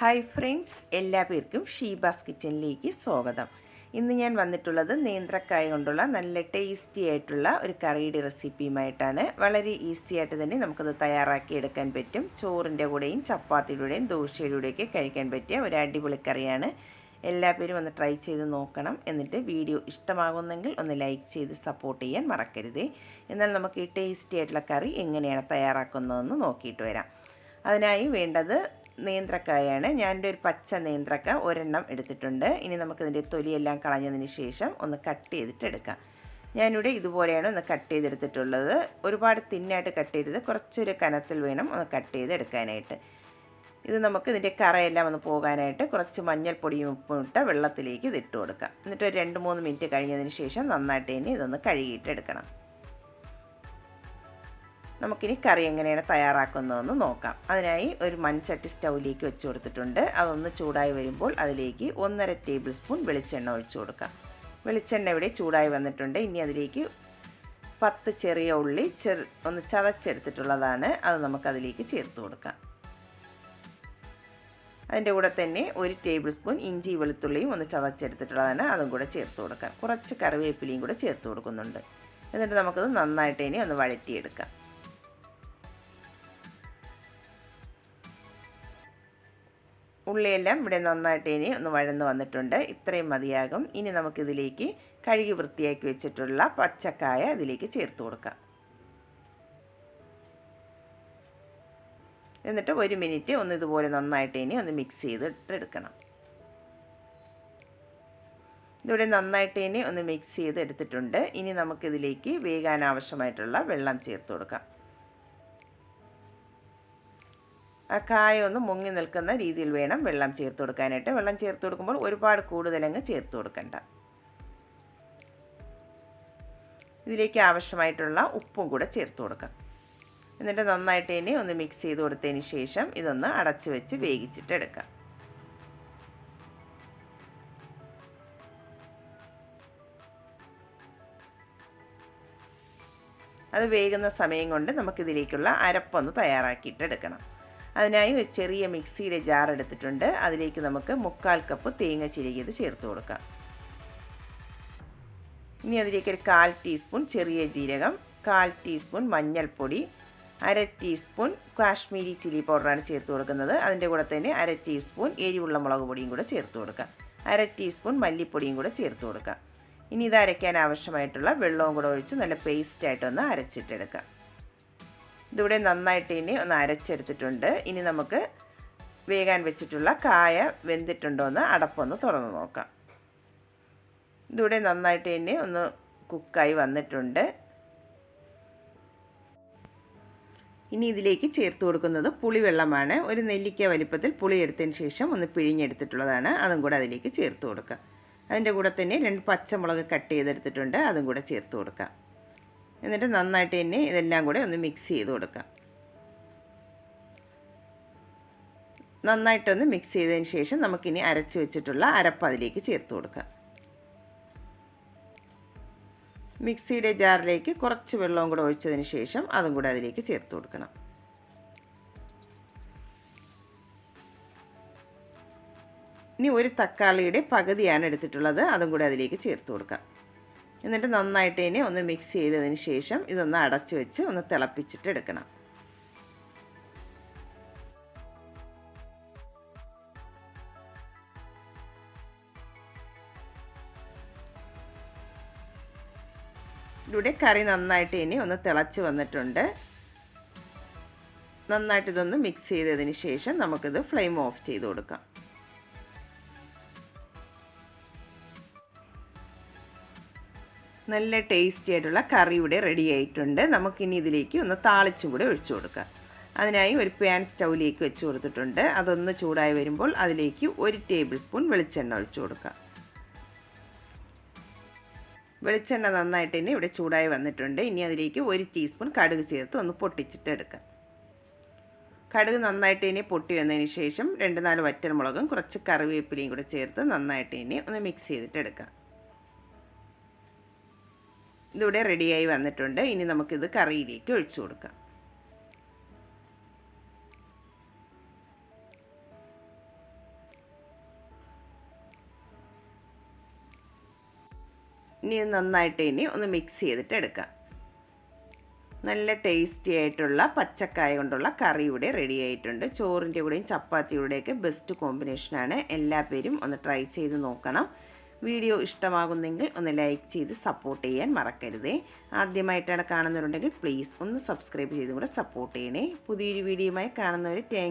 Hi friends എല്ലാ പേർക്കും ഷീബാസ് കിച്ചണിലേക്ക് സ്വാഗതം. ഇന്ന് ഞാൻ വന്നിട്ടുള്ളത് നേന്ത്രക്കായ കൊണ്ടുള്ള നല്ല ടേസ്റ്റി ആയിട്ടുള്ള ഒരു കറിയുടെ റെസിപ്പിയുമായിട്ടാണ് വളരെ ഈസി ആയിട്ട് തന്നെ നമുക്കത് തയ്യാറാക്കി എടുക്കാൻ പറ്റും. ചോറിന്റെ കൂടെയും ചപ്പാത്തിയുടെയും ദോശയുടെയൊക്കെ കഴിക്കാൻ പറ്റിയ ഒരു അടിപൊളി കറിയാണ്. എല്ലാ പേരും ഒന്ന് ട്രൈ ചെയ്ത് നോക്കണം. എന്നിട്ട് വീഡിയോ ഇഷ്ടമാകുന്നെങ്കിൽ ഒന്ന് ലൈക്ക് ചെയ്ത് സപ്പോർട്ട് ചെയ്യാൻ മറക്കരുത്. എന്നാൽ നമുക്ക് ഈ ടേസ്റ്റി ആയിട്ടുള്ള കറി എങ്ങനെയാണ് തയ്യാറാക്കുന്നതെന്ന് നോക്കിയിട്ട് വരാം. അതിനായി വേണ്ടത് നേന്ത്രക്കായാണ്. ഞാന്റെ ഒരു പച്ച നേന്ത്രക്ക ഒരെണ്ണം എടുത്തിട്ടുണ്ട്. ഇനി നമുക്കിതിന്റെ തൊലിയെല്ലാം കളഞ്ഞതിന് ശേഷം ഒന്ന് കട്ട് ചെയ്തിട്ട് എടുക്കാം. ഞാനിവിടെ ഇതുപോലെയാണ് ഒന്ന് കട്ട് ചെയ്തെടുത്തിട്ടുള്ളത്. ഒരുപാട് തിന്നായിട്ട് കട്ട് ചെയ്തത് കുറച്ചൊരു കനത്തിൽ വേണം ഒന്ന് കട്ട് ചെയ്തെടുക്കാനായിട്ട് ഇത് നമുക്ക് ഇതിന്റെ കറയെല്ലാം ഒന്ന് പോകാനായിട്ട് കുറച്ച് മഞ്ഞൾപ്പൊടിയും ഉപ്പും ഇട്ട വെള്ളത്തിലേക്ക് ഇതിട്ട് കൊടുക്കാം. എന്നിട്ട് ഒരു രണ്ട് മൂന്ന് മിനിറ്റ് കഴിഞ്ഞതിന് ശേഷം നന്നായിട്ട് തന്നെ ഇതൊന്ന് കഴുകിയിട്ട് എടുക്കണം. നമുക്കിനി കറി എങ്ങനെയാണ് തയ്യാറാക്കുന്നതെന്ന് നോക്കാം. അതിനായി ഒരു മൺചട്ടി സ്റ്റൗവിലേക്ക് വെച്ച് കൊടുത്തിട്ടുണ്ട്. അതൊന്ന് ചൂടായി വരുമ്പോൾ അതിലേക്ക് ഒന്നര ടേബിൾ സ്പൂൺ വെളിച്ചെണ്ണ ഒഴിച്ചു കൊടുക്കാം. വെളിച്ചെണ്ണ ഇവിടെ ചൂടായി വന്നിട്ടുണ്ട്. ഇനി അതിലേക്ക് പത്ത് ചെറിയ ഉള്ളി ചെറു ഒന്ന് ചതച്ചെടുത്തിട്ടുള്ളതാണ്. അത് നമുക്കതിലേക്ക് ചേർത്ത് കൊടുക്കാം. അതിന്റെ കൂടെ തന്നെ ഒരു ടേബിൾ സ്പൂൺ ഇഞ്ചി വെളുത്തുള്ളിയും ഒന്ന് ചതച്ചെടുത്തിട്ടുള്ളതാണ്. അതും കൂടെ ചേർത്ത് കൊടുക്കാം. കുറച്ച് കറിവേപ്പിലയും കൂടെ ചേർത്ത് കൊടുക്കുന്നുണ്ട്. എന്നിട്ട് നമുക്കത് നന്നായിട്ട് ഇനി ഒന്ന് വഴറ്റിയെടുക്കാം. ഉള്ളിയെല്ലാം ഇവിടെ നന്നായിട്ട് ഇനി ഒന്ന് വഴന്ന് വന്നിട്ടുണ്ട്. ഇത്രയും മതിയാകും. ഇനി നമുക്കിതിലേക്ക് കഴുകി വൃത്തിയാക്കി വെച്ചിട്ടുള്ള പച്ചക്കായ ഇതിലേക്ക് ചേർത്ത് കൊടുക്കാം. എന്നിട്ട് ഒരു മിനിറ്റ് ഒന്ന് ഇതുപോലെ നന്നായിട്ട് ഇനി ഒന്ന് മിക്സ് ചെയ്തിട്ട് എടുക്കണം. ഇതിവിടെ നന്നായിട്ട് ഇനി ഒന്ന് മിക്സ് ചെയ്ത് എടുത്തിട്ടുണ്ട്. ഇനി നമുക്കിതിലേക്ക് വേകാൻ ആവശ്യമായിട്ടുള്ള വെള്ളം ചേർത്ത് കൊടുക്കാം. ആ കായ ഒന്ന് മുങ്ങി നിൽക്കുന്ന രീതിയിൽ വേണം വെള്ളം ചേർത്ത് കൊടുക്കാനായിട്ട്. വെള്ളം ചേർത്ത് കൊടുക്കുമ്പോൾ ഒരുപാട് കൂടുതലങ്ങ് ചേർത്ത് കൊടുക്കണ്ട. ഇതിലേക്ക് ആവശ്യമായിട്ടുള്ള ഉപ്പും കൂടെ ചേർത്ത് കൊടുക്കാം. എന്നിട്ട് നന്നായിട്ട് ഇനി ഒന്ന് മിക്സ് ചെയ്ത് കൊടുത്തതിന് ശേഷം ഇതൊന്ന് അടച്ച് വെച്ച് വേവിച്ചിട്ട് എടുക്കാം. അത് വേകുന്ന സമയം കൊണ്ട് നമുക്കിതിലേക്കുള്ള അരപ്പൊന്ന് തയ്യാറാക്കിയിട്ട് എടുക്കണം. അതിനായി ഒരു ചെറിയ മിക്സിയുടെ ജാർ എടുത്തിട്ടുണ്ട്. അതിലേക്ക് നമുക്ക് മുക്കാൽ കപ്പ് തേങ്ങ ചിരകിയത് ചേർത്ത് കൊടുക്കാം. ഇനി അതിലേക്ക് ഒരു കാൽ ടീസ്പൂൺ ചെറിയ ജീരകം കാൽ ടീസ്പൂൺ മഞ്ഞൾപ്പൊടി അര ടീസ്പൂൺ കാശ്മീരി ചില്ലി പൗഡറാണ് ചേർത്ത് കൊടുക്കുന്നത്. അതിന്റെ കൂടെ തന്നെ അര ടീസ്പൂൺ എരിവുള്ള മുളക് പൊടിയും കൂടെ ചേർത്ത് കൊടുക്കാം. അര ടീസ്പൂൺ മല്ലിപ്പൊടിയും കൂടെ ചേർത്ത് കൊടുക്കാം. ഇനി ഇത് അരയ്ക്കാൻ ആവശ്യമായിട്ടുള്ള വെള്ളവും കൂടെ ഒഴിച്ച് നല്ല പേസ്റ്റായിട്ടൊന്ന് അരച്ചിട്ടെടുക്കാം. ഇതിവിടെ നന്നായിട്ട് ഇനി ഒന്ന് അരച്ചെടുത്തിട്ടുണ്ട്. ഇനി നമുക്ക് വേകാൻ വെച്ചിട്ടുള്ള കായ വെന്തിട്ടുണ്ടോ എന്ന് അടപ്പൊന്ന് തുറന്ന് നോക്കാം. ഇതിവിടെ നന്നായിട്ട് ഇനി ഒന്ന് കുക്കായി വന്നിട്ടുണ്ട്. ഇനി ഇതിലേക്ക് ചേർത്ത് കൊടുക്കുന്നത് പുളിവെള്ളമാണ്. ഒരു നെല്ലിക്ക വലിപ്പത്തിൽ പുളി എടുത്തതിന് ശേഷം ഒന്ന് പിഴിഞ്ഞെടുത്തിട്ടുള്ളതാണ്. അതും കൂടെ അതിലേക്ക് ചേർത്ത് കൊടുക്കുക അതിന്റെ കൂടെ തന്നെ രണ്ട് പച്ചമുളക് കട്ട് ചെയ്തെടുത്തിട്ടുണ്ട്. അതും കൂടെ ചേർത്ത് കൊടുക്കാം. എന്നിട്ട് നന്നായിട്ട് തന്നെ ഇതെല്ലാം കൂടെ ഒന്ന് മിക്സ് ചെയ്ത് കൊടുക്കാം. നന്നായിട്ടൊന്ന് മിക്സ് ചെയ്തതിന് ശേഷം നമുക്കിനി അരച്ച് വെച്ചിട്ടുള്ള അരപ്പ് അതിലേക്ക് ചേർത്ത് കൊടുക്കാം. മിക്സിയുടെ ജാറിലേക്ക് കുറച്ച് വെള്ളവും കൂടെ ഒഴിച്ചതിന് ശേഷം അതും കൂടെ അതിലേക്ക് ചേർത്ത് കൊടുക്കണം. ഇനി ഒരു തക്കാളിയുടെ പകുതിയാണ് എടുത്തിട്ടുള്ളത് അതും കൂടെ അതിലേക്ക് ചേർത്ത് കൊടുക്കാം. എന്നിട്ട് നന്നായിട്ട് ഇനി ഒന്ന് മിക്സ് ചെയ്തതിന് ശേഷം ഇതൊന്ന് അടച്ചു വെച്ച് ഒന്ന് തിളപ്പിച്ചിട്ട് എടുക്കണം. ഇവിടെ കറി നന്നായിട്ട് ഇനി ഒന്ന് തിളച്ച് വന്നിട്ടുണ്ട്. നന്നായിട്ട് ഇതൊന്ന് മിക്സ് ചെയ്തതിന് ശേഷം നമുക്കിത് ഫ്ലെയിം ഓഫ് ചെയ്ത് കൊടുക്കാം. നല്ല ടേസ്റ്റി ആയിട്ടുള്ള കറി ഇവിടെ റെഡി ആയിട്ടുണ്ട്. നമുക്കിനി ഇതിലേക്ക് ഒന്ന് താളിച്ചും കൂടെ ഒഴിച്ചു കൊടുക്കാം. അതിനായി ഒരു പാൻ സ്റ്റൗവിലേക്ക് വെച്ച് കൊടുത്തിട്ടുണ്ട്. അതൊന്ന് ചൂടായി വരുമ്പോൾ അതിലേക്ക് ഒരു ടേബിൾ സ്പൂൺ വെളിച്ചെണ്ണ ഒഴിച്ചു കൊടുക്കാം. വെളിച്ചെണ്ണ നന്നായിട്ട് തന്നെ ഇവിടെ ചൂടായി വന്നിട്ടുണ്ട്. ഇനി അതിലേക്ക് ഒരു ടീസ്പൂൺ കടുക് ചേർത്ത് ഒന്ന് പൊട്ടിച്ചിട്ട് എടുക്കാം. കടുക് നന്നായിട്ട് ഇനി പൊട്ടി വന്നതിന് ശേഷം രണ്ട് നാല് വറ്റൽമുളകും കുറച്ച് കറിവേപ്പിലയും കൂടെ ചേർത്ത് നന്നായിട്ട് ഇനി ഒന്ന് മിക്സ് ചെയ്തിട്ട് എടുക്കാം. ഇതിവിടെ റെഡിയായി വന്നിട്ടുണ്ട്. ഇനി നമുക്കിത് കറിയിലേക്ക് ഒഴിച്ചു കൊടുക്കാം. ഇനി നന്നായിട്ട് ഇനി ഒന്ന് മിക്സ് ചെയ്തിട്ട് എടുക്കാം. നല്ല ടേസ്റ്റി ആയിട്ടുള്ള പച്ചക്കായ കൊണ്ടുള്ള കറി ഇവിടെ റെഡി ആയിട്ടുണ്ട്. ചോറിന്റെ കൂടെയും ചപ്പാത്തിയുടെയൊക്കെ ബെസ്റ്റ് കോമ്പിനേഷനാണ് എല്ലാ പേരും ഒന്ന് ട്രൈ ചെയ്ത് നോക്കണം. വീഡിയോ ഇഷ്ടമാകുന്നെങ്കിൽ ഒന്ന് ലൈക്ക് ചെയ്ത് സപ്പോർട്ട് ചെയ്യാൻ മറക്കരുതേ. ആദ്യമായിട്ടാണ് കാണുന്നവരുണ്ടെങ്കിൽ പ്ലീസ് ഒന്ന് സബ്സ്ക്രൈബ് ചെയ്തും കൂടെ സപ്പോർട്ട് ചെയ്യണേ. പുതിയൊരു വീഡിയോയുമായി കാണുന്നവർ താങ്ക്